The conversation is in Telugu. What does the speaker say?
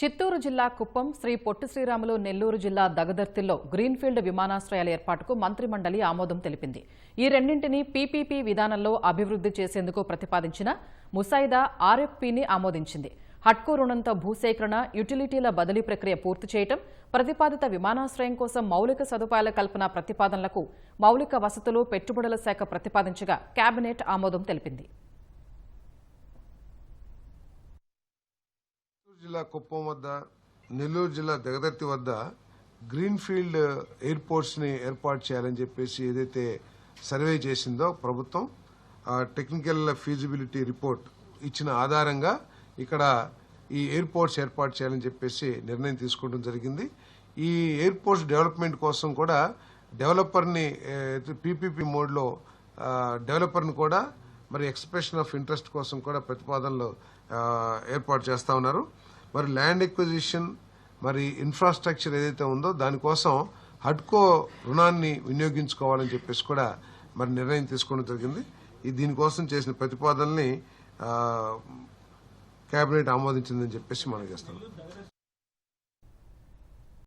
చిత్తూరు జిల్లా కుప్పం శ్రీ పొట్టి శ్రీరాములు నెల్లూరు జిల్లా దగదర్తిల్లో గ్రీన్ఫీల్డ్ విమానాశ్రయాల ఏర్పాటుకు మంత్రిమండలి ఆమోదం తెలిపింది. ఈ రెండింటినీ పీపీపీ విధానంలో అభివృద్ది చేసేందుకు ప్రతిపాదించిన ముసాయిదా ఆర్ఎఫ్పీని ఆమోదించింది. హట్కో రుణంతో భూసేకరణ యుటిలిటీల బదిలీ ప్రక్రియ పూర్తి చేయటం ప్రతిపాదిత విమానాశ్రయం కోసం మౌలిక సదుపాయాల కల్పన ప్రతిపాదనలకు మౌలిక వసతులు పెట్టుబడుల శాఖ ప్రతిపాదించగా కేబినెట్ ఆమోదం తెలిపింది. జిల్లా కుప్పం వద్ద నెల్లూరు జిల్లా దగదర్తి వద్ద గ్రీన్ఫీల్డ్ ఎయిర్పోర్ట్స్ని ఏర్పాటు చేయాలని చెప్పేసి ఏదైతే సర్వే చేసిందో ప్రభుత్వం టెక్నికల్ ఫీజిబిలిటీ రిపోర్ట్ ఇచ్చిన ఆధారంగా ఇక్కడ ఈ ఎయిర్పోర్ట్స్ ఏర్పాటు చేయాలని చెప్పేసి నిర్ణయం తీసుకోవడం జరిగింది. ఈ ఎయిర్పోర్ట్స్ డెవలప్మెంట్ కోసం కూడా డెవలపర్ని పీపీపీ మోడ్లో డెవలపర్ని కూడా మరి ఎక్స్ప్రెషన్ ఆఫ్ ఇంట్రెస్ట్ కోసం కూడా ప్రతిపాదనలు ఏర్పాటు చేస్తా ఉన్నారు. మరి ల్యాండ్ ఎక్విజిషన్ మరి ఇన్ఫ్రాస్ట్రక్చర్ ఏదైతే ఉందో దానికోసం హడ్కో రుణాన్ని వినియోగించుకోవాలని చెప్పేసి కూడా మరి నిర్ణయం తీసుకోవడం జరిగింది. ఈ దీనికోసం చేసిన ప్రతిపాదనల్ని కేబినెట్ ఆమోదించిందని చెప్పేసి మనం చేస్తాం